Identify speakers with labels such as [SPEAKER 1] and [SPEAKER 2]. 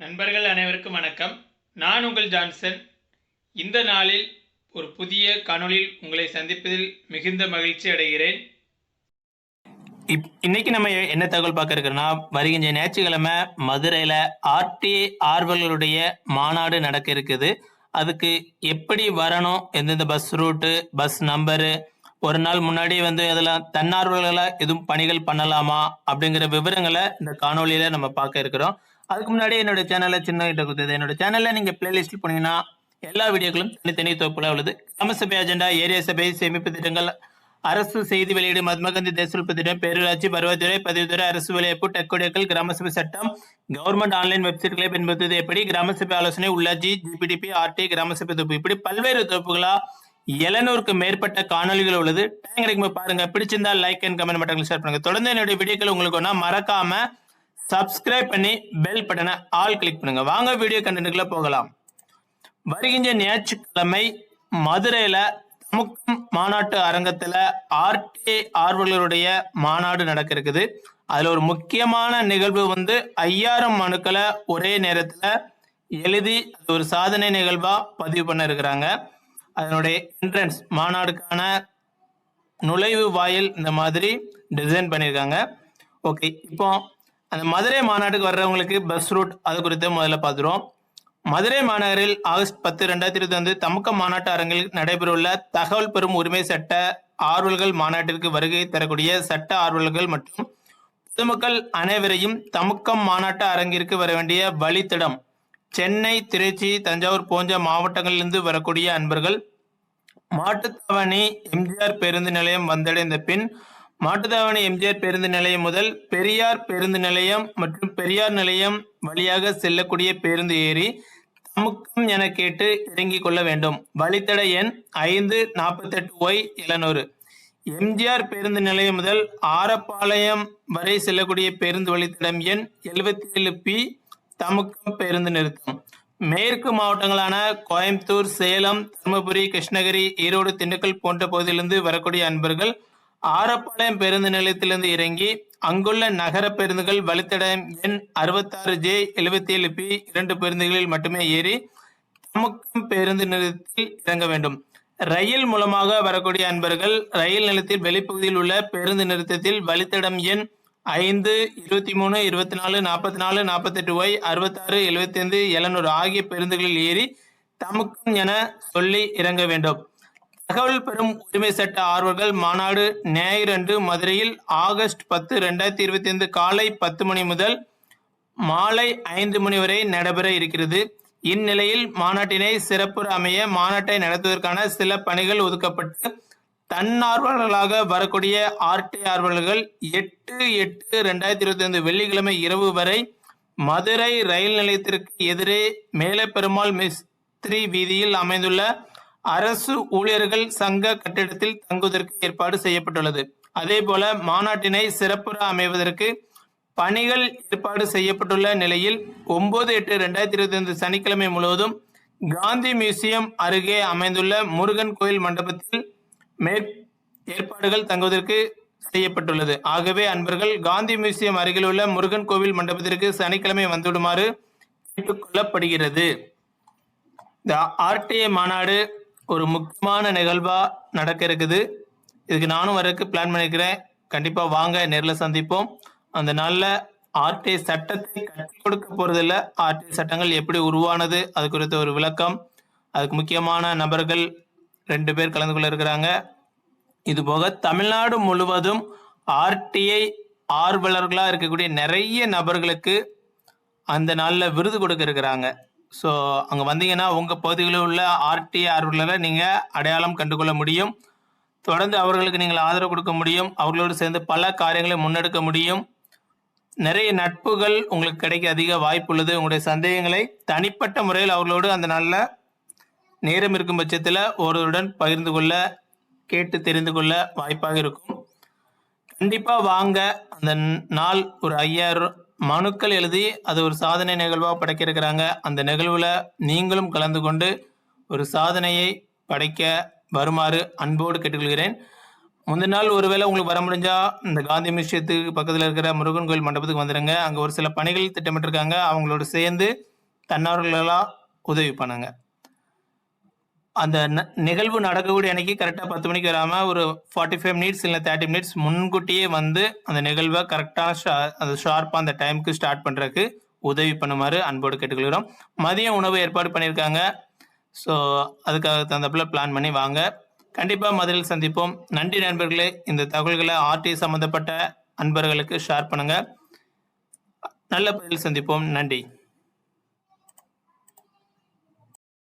[SPEAKER 1] நண்பர்கள் அனைவருக்கும் வணக்கம். நான் உங்கள் ஜான்சன். இந்த நாளில் ஒரு புதிய காணொளியில் உங்களை சந்திப்பதில் மிகுந்த மகிழ்ச்சி அடைகிறேன். இப் இன்னைக்கு நம்ம என்ன தகவல் பார்க்க இருக்கிறோம்னா வருகின்ற ஞாயிற்றுக்கிழமை மதுரையில் ஆர்டிஏ ஆர்வலருடைய மாநாடு நடக்க இருக்குது. அதுக்கு எப்படி வரணும் எந்தெந்த பஸ் ரூட்டு பஸ் நம்பரு ஒரு நாள் முன்னாடி வந்து அதெல்லாம் தன்னார்வலர்களாக எதுவும் பணிகள் பண்ணலாமா அப்படிங்கிற விவரங்களை இந்த காணொலியில் நம்ம பார்க்க இருக்கிறோம். அதுக்கு முன்னாடி என்னோட சேனலை சின்ன கிட்ட கொடுத்தது. என்னோட சேனல்ல நீங்க பிளேலிஸ்ட் போனீங்கன்னா எல்லா வீடியோக்களும் தனித்தனி தொகுப்புல உள்ளது. கிராம சபை அஜெண்டா ஏரியா சபை சேமிப்பு திட்டங்கள் அரசு செய்தி வெளியீடு மகாத்மா காந்தி தேசிய திட்டம் பேரூராட்சி பருவத்துறை பதிவுத்துறை அரசு வேலைவாய்ப்பு டெக்கோடியக்கள் கிராம சபை சட்டம் கவர்மெண்ட் ஆன்லைன் வெப்சைட்களை பின்பற்றுவது எப்படி கிராம சபை ஆலோசனை உள்ளாட்சி ஜிபிடிபி ஆர்டி கிராம சபை தொகுப்பு. இப்படி பல்வேறு தொகுப்புகளா எழுநூறுக்கு மேற்பட்ட காணொலிகள் உள்ளது. டைம் கிடைக்கும் பாருங்க. பிடிச்சிருந்தா லைக் அண்ட் கமெண்ட் மட்டும் ஷேர் பண்ணுங்க. தொடர்ந்து என்னுடைய வீடியோக்கள் உங்களுக்கு ஒன்றா மறக்காம சப்ஸ்கிரைப் பண்ணி பெல் பட்டனை ஆல் கிளிக் பண்ணுங்க. வாங்க வீடியோ கண்டென்ட்டுக்குள்ள போகலாம். வருகின்ற ஞாயிற்றுக்கிழமை மதுரையில தமுக்கம் மாநாட்டு அரங்கத்துல ஆர்டி ஆர்வலருடைய மாநாடு நடக்க இருக்குது அதுல ஒரு முக்கியமான நிகழ்வு வந்து ஐயாயிரம் மனுக்களை ஒரே நேரத்துல எழுதி அது ஒரு சாதனை நிகழ்வா பதிவு பண்ண இருக்கிறாங்க அதனுடைய என்ட்ரன்ஸ் மாநாடுக்கான நுழைவு வாயில் இந்த மாதிரி டிசைன் பண்ணியிருக்காங்க ஓகே இப்போ அந்த மதுரை மாநாட்டுக்கு வர்றவங்களுக்கு பஸ் ரூட் அது குறித்து முதல்ல பார்த்துருவோம். மதுரை மாநகரில் ஆகஸ்ட் பத்து ரெண்டாயிரத்தி இருபத்தி வந்து தமுக்க மாநாட்டு அரங்கில் நடைபெறவுள்ள தகவல் பெறும் உரிமை சட்ட ஆர்வல்கள் மாநாட்டிற்கு வருகை தரக்கூடிய சட்ட ஆர்வலர்கள் மற்றும் பொதுமக்கள் அனைவரையும் தமுக்கம் மாநாட்டு அரங்கிற்கு வர வேண்டிய வழித்தடம் சென்னை திருச்சி தஞ்சாவூர் போன்ற மாவட்டங்களிலிருந்து வரக்கூடிய அன்பர்கள் மாட்டுத்தவணி எம்ஜிஆர் பேருந்து நிலையம் வந்தடைந்த பின் மாட்டுத்தாவணி எம்ஜிஆர் பேருந்து நிலையம் முதல் பெரியார் பேருந்து நிலையம் மற்றும் பெரியார் நிலையம் வழியாக செல்லக்கூடிய பேருந்து ஏறி தமுக்கம் என கேட்டு இறங்கிக் கொள்ள வேண்டும். வழித்தட எண் ஐந்து நாற்பத்தெட்டு ஒய் எழுநூறு. எம்ஜிஆர் பேருந்து நிலையம் முதல் ஆரப்பாளையம் வரை செல்லக்கூடிய பேருந்து வழித்தடம் எண் எழுபத்தி ஏழு பி தமுக்கம் பேருந்து நிறுத்தம். மேற்கு மாவட்டங்களான கோயம்புத்தூர் சேலம் தருமபுரி கிருஷ்ணகிரி ஈரோடு திண்டுக்கல் போன்ற பகுதியிலிருந்து வரக்கூடிய அன்பர்கள் ஆரப்பாளையம் பேருந்து நிலையத்திலிருந்து இறங்கி அங்குள்ள நகர பேருந்துகள் வழித்தடம் எண் அறுபத்தாறு ஜே எழுபத்தி ஏழு பி இரண்டு பேருந்துகளில் மட்டுமே ஏறி தமுக்கம் பேருந்து நிலையத்தில் இறங்க வேண்டும். ரயில் மூலமாக வரக்கூடிய அன்பர்கள் ரயில் நிலையத்தில் வெளிப்பகுதியில் உள்ள பேருந்து நிறுத்தத்தில் வழித்தடம் எண் ஐந்து இருபத்தி மூணு இருபத்தி நாலு நாற்பத்தி நாலு நாற்பத்தெட்டு ஒய் அறுபத்தாறு எழுபத்தி ஐந்து எழுநூறு ஆகிய பேருந்துகளில் ஏறி தமுக்கம் என சொல்லி இறங்க வேண்டும். தகவல் பெறும் உரிமை சட்ட ஆர்வலர்கள் மாநாடு ஞாயிறன்று மதுரையில் ஆகஸ்ட் பத்து ரெண்டாயிரத்தி இருபத்தி ஐந்து காலை பத்து மணி முதல் மாலை ஐந்து மணி வரை நடைபெற இருக்கிறது. இந்நிலையில் மாநாட்டினை சிறப்புற அமைய மாநாட்டை நடத்துவதற்கான சில பணிகள் ஒதுக்கப்பட்டு தன்னார்வலர்களாக வரக்கூடிய ஆர்டி ஆர்வலர்கள் எட்டு எட்டு ரெண்டாயிரத்தி இருபத்தி ஐந்து வெள்ளிக்கிழமை இரவு வரை மதுரை ரயில் நிலையத்திற்கு எதிரே மேலே பெருமாள் மிஸ்திரி வீதியில் அமைந்துள்ள அரசு ஊழியர்கள் சங்க கட்டிடத்தில் தங்குவதற்கு ஏற்பாடு செய்யப்பட்டுள்ளது. அதே போல மாநாட்டினை சிறப்புற அமைவதற்கு பணிகள் ஏற்பாடு செய்யப்பட்டுள்ள நிலையில் ஒன்பது எட்டு ரெண்டாயிரத்தி இருபத்தி ஐந்து சனிக்கிழமை முழுவதும் காந்தி மியூசியம் அருகே அமைந்துள்ள முருகன் கோயில் மண்டபத்தில் மேற் ஏற்பாடுகள் தங்குவதற்கு செய்யப்பட்டுள்ளது. ஆகவே அன்பர்கள் காந்தி மியூசியம் அருகில் உள்ள முருகன் கோவில் மண்டபத்திற்கு சனிக்கிழமை வந்துவிடுமாறு கேட்டுக்கொள்ளப்படுகிறது. இந்த ஆர்டிஏ மாநாடு ஒரு முக்கியமான நிகழ்வா நடக்க இருக்குது இதுக்கு நானும் வரக்கு பிளான் பண்ணியிருக்கிறேன் கண்டிப்பா வாங்க நேரில் சந்திப்போம். அந்த நாளில் ஆர்டிஐ சட்டத்தை கட்டி கொடுக்க போறதில்ல. ஆர்டிஐ சட்டங்கள் எப்படி உருவானது அது குறித்த ஒரு விளக்கம். அதுக்கு முக்கியமான நபர்கள் ரெண்டு பேர் கலந்து கொள்ள இருக்கிறாங்க. இது போக தமிழ்நாடு முழுவதும் ஆர்டிஐ ஆர்வலர்களாக இருக்கக்கூடிய நிறைய நபர்களுக்கு அந்த நாளில் விருது கொடுக்க இருக்கிறாங்க. ஸோ அங்கே வந்தீங்கன்னா உங்கள் பகுதிகளில் உள்ள ஆர்டி ஆர்வலரை நீங்கள் அடையாளம் கண்டுகொள்ள முடியும். தொடர்ந்து அவர்களுக்கு நீங்கள் ஆதரவு கொடுக்க முடியும். அவர்களோடு சேர்ந்து பல காரியங்களை முன்னெடுக்க முடியும். நிறைய நட்புகள் உங்களுக்கு கிடைக்க அதிக வாய்ப்பு உள்ளது. உங்களுடைய சந்தேகங்களை தனிப்பட்ட முறையில் அவர்களோடு அந்த நாளில் நேரம் இருக்கும் பட்சத்தில் ஒருவருடன் பகிர்ந்து கொள்ள கேட்டு தெரிந்து கொள்ள வாய்ப்பாக இருக்கும். கண்டிப்பாக வாங்க. அந்த நாள் ஒரு ஐயாயிரம் மனுக்கள் எழுதி அது ஒரு சாதனை நிகழ்வாக படைக்கிருக்கிறாங்க. அந்த நிகழ்வில் நீங்களும் கலந்து கொண்டு ஒரு சாதனையை படைக்க வருமாறு அன்போடு கேட்டுக்கொள்கிறேன். முந்தின நாள் ஒருவேளை உங்களுக்கு வர முடிஞ்சால் இந்த காந்தி மியூசியத்துக்கு பக்கத்தில் இருக்கிற முருகன் கோயில் மண்டபத்துக்கு வந்துடுங்க அங்கே ஒரு சில பணிகள் திட்டமிட்டிருக்காங்க. அவங்களோட சேர்ந்து தன்னார்வலர்களாக உதவி பண்ணுங்கள் அந்த ந- நிகழ்வு நடக்கக்கூடிய அன்னைக்கு கரெக்டாக பத்து மணிக்கு வராமல் ஒரு ஃபார்ட்டி ஃபைவ் மினிட்ஸ் இல்லை தேர்ட்டி மினிட்ஸ் முன்கூட்டியே வந்து அந்த நிகழ்வை கரெக்டாக ஷா அந்த ஷார்ப்பாக அந்த டைமுக்கு ஸ்டார்ட் பண்ணுறதுக்கு உதவி பண்ணுமாறு அன்போடு கேட்டுக்கொள்கிறோம். மதிய உணவு ஏற்பாடு பண்ணியிருக்காங்க. ஸோ அதுக்காக தகுந்தப்பில் பிளான் பண்ணி வாங்க. கண்டிப்பாக மதுரையில் சந்திப்போம். நன்றி நண்பர்களே. இந்த தகவல்களை ஆர்டி சம்மந்தப்பட்ட அன்பர்களுக்கு ஷேர் பண்ணுங்கள் நல்ல பதில் சந்திப்போம். நன்றி.